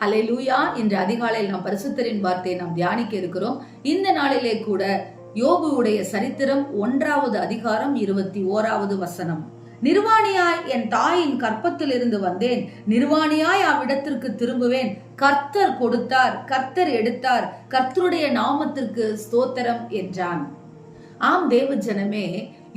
ஹalleluya இன்று அதிகாலையில் நாம் பரிசுத்தரின் வார்த்தையை நாம் தியானிக்க இருக்கிறோம். இந்த நாளிலே கூட யோபுவுடைய சரித்திரம் ஒன்றாவது அதிகாரம் இருபத்தி ஓராவது வசனம். நிர்வாணியாய் என் தாயின் கற்பத்திலிருந்து வந்தேன். நிர்வாணியாய் அவ்விடத்திற்கு திரும்புவேன். கர்த்தர் கொடுத்தார் கர்த்தர் எடுத்தார் கர்த்தருடைய நாமத்திற்கு ஸ்தோத்திரம் என்றான். ஆம் தேவ ஜனமே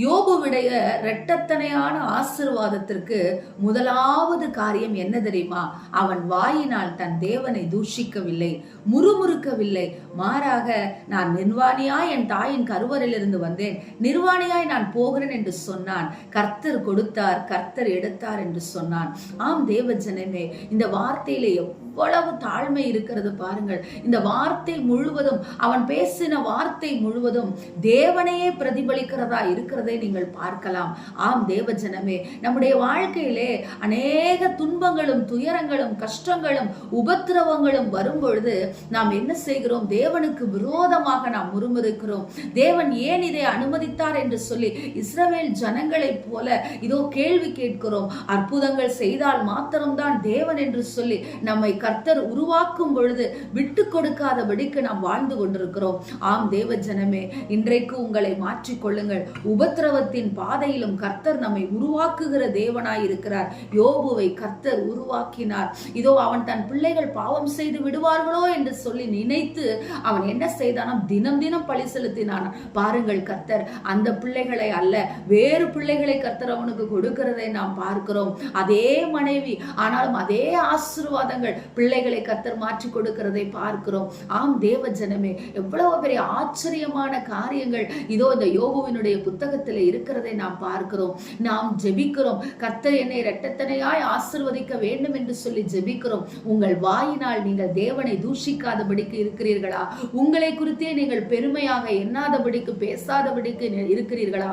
யோபுவிடைய இரட்டத்தனையான ஆசிர்வாதத்திற்கு முதலாவது காரியம் என்ன தெரியுமா? அவன் வாயினால் தன் தேவனை தூஷிக்கவில்லை முறுமுறுக்கவில்லை. மாறாக நான் நிர்வாணியாய் என் தாயின் கருவறையிலிருந்து வந்தேன். நிர்வாணியாய் நான் போகிறேன் என்று சொன்னான். கர்த்தர் கொடுத்தார் கர்த்தர் எடுத்தார் என்று சொன்னான். ஆம் தேவ ஜனமே இந்த வார்த்தையில எவ்வளவு தாழ்மை இருக்கிறது பாருங்கள். இந்த வார்த்தை முழுவதும் அவன் பேசின வார்த்தை முழுவதும் தேவனையே பிரதிபலிக்கிறதா இருக்கிறது நீங்கள் பார்க்கலாம். ஆம் தேவஜனமே நம்முடைய வாழ்க்கையிலே அநேக துன்பங்களும் துயரங்களும் கஷ்டங்களும் உபத்திரவங்களும் வரும் பொழுது நாம் என்ன செய்கிறோம்? தேவனுக்கு விரோதமாக நாம் முறுமுறுக்கிறோம். தேவன் ஏன் இதை அனுமதித்தார் என்று சொல்லி இஸ்ரவேல் ஜனங்களைப் போல இதோ கேள்வி கேட்கிறோம். அற்புதங்கள் செய்தால் மாத்திரம்தான் தேவன் என்று சொல்லி நம்மை கர்த்தர் உருவாக்கும் பொழுது விட்டு கொடுக்காதபடிக்கு நாம் வாழ்ந்து கொண்டிருக்கிறோம். ஆம் தேவ ஜனமே இன்றைக்கு உங்களை மாற்றிக்கொள்ளுங்கள் உப உபத்திரவத்தின் பாதையிலும் கர்த்தர் நம்மை உருவாக்குகிற தேவனாய் இருக்கிறார். யோபுவை கர்த்தர் உருவாக்கினார். இதோ அவன் தன் பிள்ளைகள் பாவம் செய்து விடுவார்களோ என்று சொல்லி நினைத்து அவன் என்ன செய்தானாம்? தினம் தினம் பழி செலுத்தினான். பாருங்கள் கர்த்தர் அந்த பிள்ளைகளை அல்ல வேறு பிள்ளைகளை கர்த்தர் அவனுக்கு கொடுக்கிறதை நாம் பார்க்கிறோம். அதே மனைவி ஆனாலும் அதே ஆசீர்வாதங்கள் பிள்ளைகளை கர்த்தர் மாற்றி கொடுக்கிறதை பார்க்கிறோம். ஆம் தேவ ஜனமே எவ்வளவு பெரிய ஆச்சரியமான காரியங்கள். இதோ இந்த யோபுவினுடைய புத்தகத்தில் இருக்கிறதை நாம் பார்க்கிறோம். நாம் ஜெபிக்கிறோம். கர்த்தர் என்னை இரட்டத்தனையாய் ஆசிர்வதிக்க வேண்டும் என்று சொல்லி ஜெபிக்கிறோம். உங்கள் வாயினால் நீங்கள் தேவனை தூஷிக்காதபடிக்கு இருக்கிறீர்களா? உங்களை குறித்தே நீங்கள் பெருமையாக எண்ணாதபடிக்கு பேசாதபடிக்கு இருக்கிறீர்களா?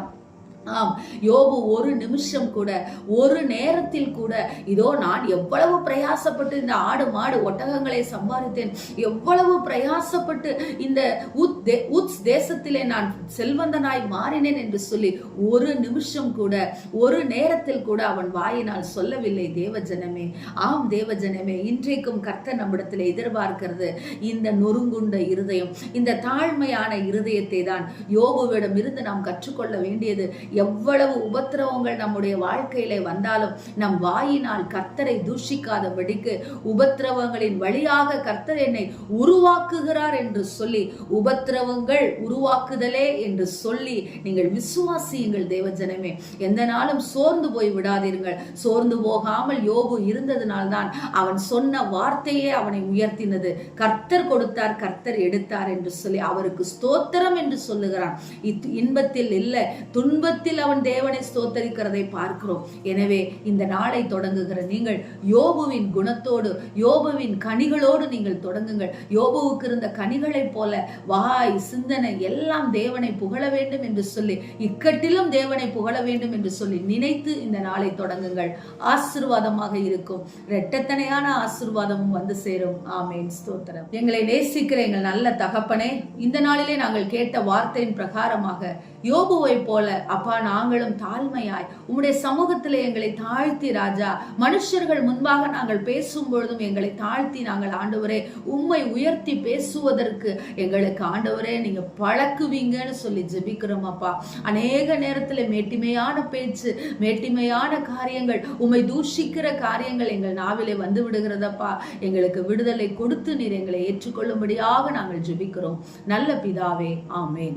ஆம் யோபு ஒரு நிமிஷம் கூட ஒரு நேரத்தில் கூட இதோ நான் எவ்வளவு பிரயாசப்பட்டு இந்த ஆடு மாடு ஒட்டகங்களை சம்பாதித்தேன் எவ்வளவு பிரயாசப்பட்டு இந்த உத் தே- உத்ஸ் தேசத்திலே நான் செல்வந்தனாய் மாறினேன் என்று சொல்லி ஒரு நிமிஷம் கூட ஒரு நேரத்தில் கூட அவன் வாயினால் சொல்லவில்லை தேவஜனமே. ஆம் தேவஜனமே இன்றைக்கும் கர்த்த நம்மிடத்தில் எதிர்பார்க்கிறது இந்த நொறுங்குண்ட இருதயம் இந்த தாழ்மையான இருதயத்தை தான் யோபுவிடம் இருந்து நாம் கற்றுக்கொள்ள வேண்டியது. எவ்வளவு உபத்திரவங்கள் நம்முடைய வாழ்க்கையில வந்தாலும் நம் வாயினால் கர்த்தரை தூஷிக்காதபடிக்கு உபத்திரவங்களின் வழியாக கர்த்தர் என்னை உருவாக்குகிறார் என்று சொல்லி உபத்திரவங்கள் உருவாக்குதலே என்று சொல்லி நீங்கள் விசுவாசியுங்கள் தேவஜனமே. எந்த நாளும் சோர்ந்து போய் விடாதீர்கள். சோர்ந்து போகாமல் யோபு இருந்ததினால்தான் அவன் சொன்ன வார்த்தையே அவனை உயர்த்தினது. கர்த்தர் கொடுத்தார் கர்த்தர் எடுத்தார் என்று சொல்லி அவருக்கு ஸ்தோத்திரம் என்று சொல்லுகிறான். இத்- இன்பத்தில் இல்லை துன்பத்தில் அவன் தேவனை ஸ்தோத்தரிக்கிறதை பார்க்கிறோம். எனவே இந்த நாளை தொடங்குகிற நீங்கள் யோபுவின் குணத்தோடு யோபுவின் கனிகளோடு நீங்கள் தொடங்குங்கள். யோபுவுக்கு இருந்த கனிகளைப் போல வாய் சிந்தனை எல்லாம் தேவனை புகழ வேண்டும் என்று சொல்லி இக்கட்டிலும் தேவனை புகழ வேண்டும் என்று சொல்லி நினைத்து இந்த நாளை தொடங்குங்கள். ஆசீர்வாதமாக இருக்கும். இரட்டத்தனையான ஆசிர்வாதமும் வந்து சேரும். ஆமேன். ஸ்தோத்திரம். எங்களை நேசிக்கிற எங்கள் நல்ல தகப்பனே இந்த நாளிலே நாங்கள் கேட்ட வார்த்தையின் பிரகாரமாக யோபுவை போல அப்பா நாங்களும் தாழ்மையாய் உம்முடைய சமூகத்தில் எங்களை தாழ்த்தி ராஜா. மனுஷர்கள் முன்பாக நாங்கள் பேசும் பொழுதும் எங்களை தாழ்த்தி நாங்கள் ஆண்டவரே உம்மை உயர்த்தி பேசுவதற்கு எங்களுக்கு ஆண்டவரே நீங்க பழக்குவீங்கன்னு சொல்லி ஜெபிக்கிறோம் அப்பா. அநேக நேரத்துல மேட்டிமையான பேச்சு மேட்டிமையான காரியங்கள் உம்மை தூஷிக்கிற காரியங்கள் எங்கள் நாவிலே வந்து விடுகிறதப்பா. எங்களுக்கு விடுதலை கொடுத்து நீர் எங்களை ஏற்றுக்கொள்ளும்படியாக நாங்கள் ஜெபிக்கிறோம். நல்ல பிதாவே ஆமேன்.